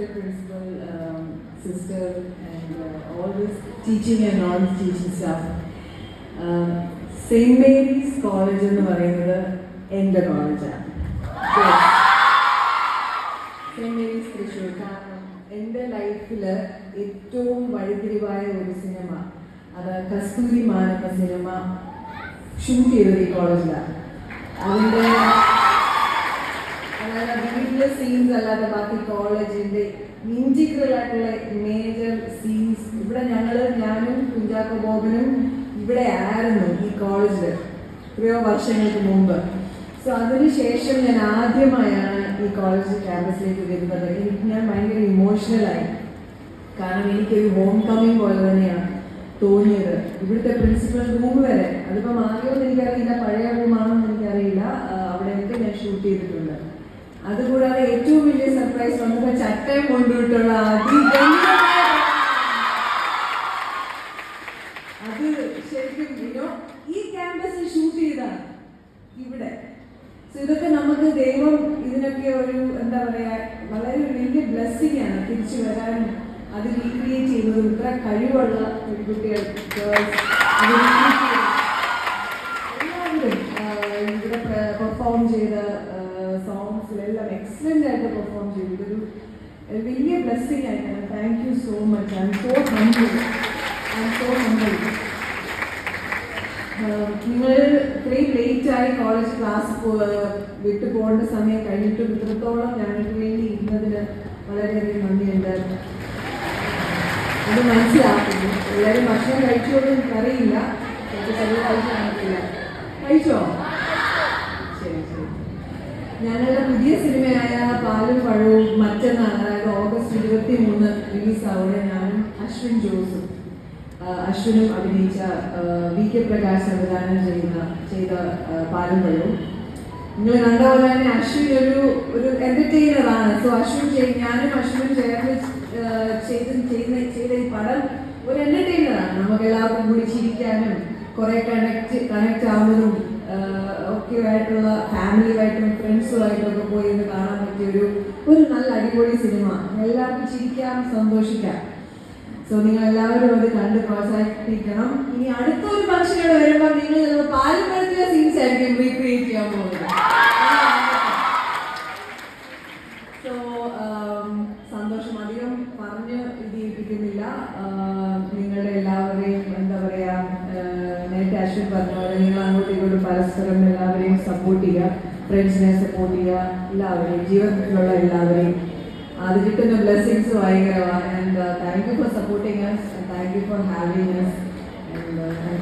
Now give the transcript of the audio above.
respected principal, um, sister, and uh, this teaching and non-teaching staff. Saint Mary's college എന്ന് പറയുന്നത് എന്റെ കോളേജാണ് Saint Mary's Thrissur. കാരണം എന്റെ ലൈഫിൽ ഏറ്റവും വഴിതിരിവായ ഒരു സിനിമ അത് കസ്തൂരി മാൻ എന്ന സിനിമ ഷൂട്ട് ചെയ്തത് ഈ കോളേജിലാണ് അതിന്റെ അതായത് സീൻസ് അല്ലാതെ ബാക്കി കോളേജിന്റെ ഇന്റിഗ്രൽ ആയിട്ടുള്ള മേജർ സീൻസ് ഇവിടെ ഞങ്ങൾ ഞാനും കുഞ്ചാക്കോ ബോബനും ഇവിടെ ആയിരുന്നു ഈ കോളേജിൽ എത്രയോ വർഷങ്ങൾക്ക് മുമ്പ്. സോ അതിനുശേഷം ഞാൻ ആദ്യമായാണ് ഈ കോളേജ് ക്യാമ്പസിലേക്ക് വരുന്നത്. എനിക്ക് ഞാൻ ഭയങ്കര ഇമോഷണലായി കാരണം എനിക്കൊരു ഹോം കമ്മിങ് പോലെ തന്നെയാണ് തോന്നിയത്. ഇവിടുത്തെ പ്രിൻസിപ്പൽ റൂം വരെ അതിപ്പോൾ ഏറ്റവും വലിയ സർപ്രൈസ് വന്നത് ചട്ടയം കൊണ്ടുവിട്ടുള്ള അത് ശരിക്കും ഈ ക്യാമ്പസിൽ ഷൂട്ട് ചെയ്താണ് ഇവിടെ. ഇതൊക്കെ നമുക്ക് ദൈവം ഇതിനൊക്കെ ഒരു എന്താ പറയാ വളരെ വലിയ ബ്ലെസ്സിങ് ആണ് തിരിച്ചു വരാനും അത് റീക്രിയേറ്റ് ചെയ്യുന്നതും. ഇത്ര കഴിവുള്ള പെൺകുട്ടികൾ എല്ലാവരും ഇവിടെ പെർഫോം ചെയ്ത ആയിട്ട് പെർഫോം ചെയ്തു. ഒരു വലിയ ബ്ലെസ്സിങ് ആയിട്ടാണ്. Thank you so much I am so humble I am so humble നിങ്ങൾ ഇത്രയും ലേറ്റ് ആയി കോളേജ് ക്ലാസ് വിട്ടു പോകേണ്ട സമയം കഴിഞ്ഞിട്ടും ഇത്രത്തോളം ഞങ്ങൾക്ക് വേണ്ടി ഇരുന്നതിന് വളരെയധികം നന്ദിയുണ്ട് അത് മനസ്സിലാക്കുന്നു. എല്ലാവരും ഭക്ഷണം കഴിച്ചോന്നും എനിക്കറിയില്ല. കഴിച്ചു കഴിച്ചോ ശരി ശരി ഞങ്ങളുടെ പുതിയ സിനിമയായ പാലും പഴവും മറ്റന്നാണ് അതായത് ഓഗസ്റ്റ് ഇരുപത്തി മൂന്ന് റിലീസാവുക ഞാനും അശ്വിൻ ജോസും. അശ്വിനും അഭിനയിച്ച വി കെ പ്രകാശ് സംവിധാനം ചെയ്യുന്ന ചെയ്ത പാലും പഴവും. നിങ്ങൾ കണ്ട പോലെ തന്നെ അശ്വിൻ ഒരു ഒരു എന്റർടൈനറാണ് സോ അശ്വിൻ ചെയ്- ഞാനും അശ്വിനും ചേർന്ന് ചെയ്ത് ചെയ്യുന്ന ചെയ്ത ഈ പടം ഒരു എന്റർടൈനറാണ് നമുക്ക് എല്ലാവർക്കും കൂടി ചിരിക്കാനും കുറെ കണക്ട് കണക്ട് ആവുന്നതും ഒക്കെ ആയിട്ടുള്ള ഫാമിലിയുമായിട്ടും ഫ്രണ്ട്സുമായിട്ടും ഒക്കെ പോയി ഒന്ന് കാണാൻ പറ്റിയ ഒരു ഒരു നല്ല അടിപൊളി സിനിമ എല്ലാവർക്കും ചിരിക്കാം സന്തോഷിക്കാം. സോ നിങ്ങൾ എല്ലാവരും അത് കണ്ട് പ്രോത്സാഹിപ്പിക്കണം. ഇനി അടുത്ത അടുത്തൊരു ഫംഗ്ഷനോട് വരുമ്പോൾ നിങ്ങൾ നമ്മൾ പാരമ്പര്യത്തിലെ സീൻസ് ആയിരിക്കും റീക്രിയേറ്റ് ചെയ്യാൻ പോകുന്നത്. സോ സന്തോഷം അധികം പറഞ്ഞ് ഇതിപ്പിക്കുന്നില്ല നിങ്ങളുടെ എല്ലാവരെയും എന്താ പറയാ നേരത്തെ അശ്വിൻ പറഞ്ഞ പോലെ നിങ്ങൾ അങ്ങോട്ടും ഇങ്ങോട്ടും പരസ്പരം എല്ലാവരെയും സപ്പോർട്ട് ചെയ്യുക. ഫ്രണ്ട്സിനെ സപ്പോർട്ട് ചെയ്യുക എല്ലാവരെയും ജീവിതത്തിലുള്ള എല്ലാവരെയും. അത് കിട്ടുന്ന ബ്ലെസ്സിങ്സ് ഭയങ്കരമാണ്. And thank you for supporting us and thank you for having us. And uh, thank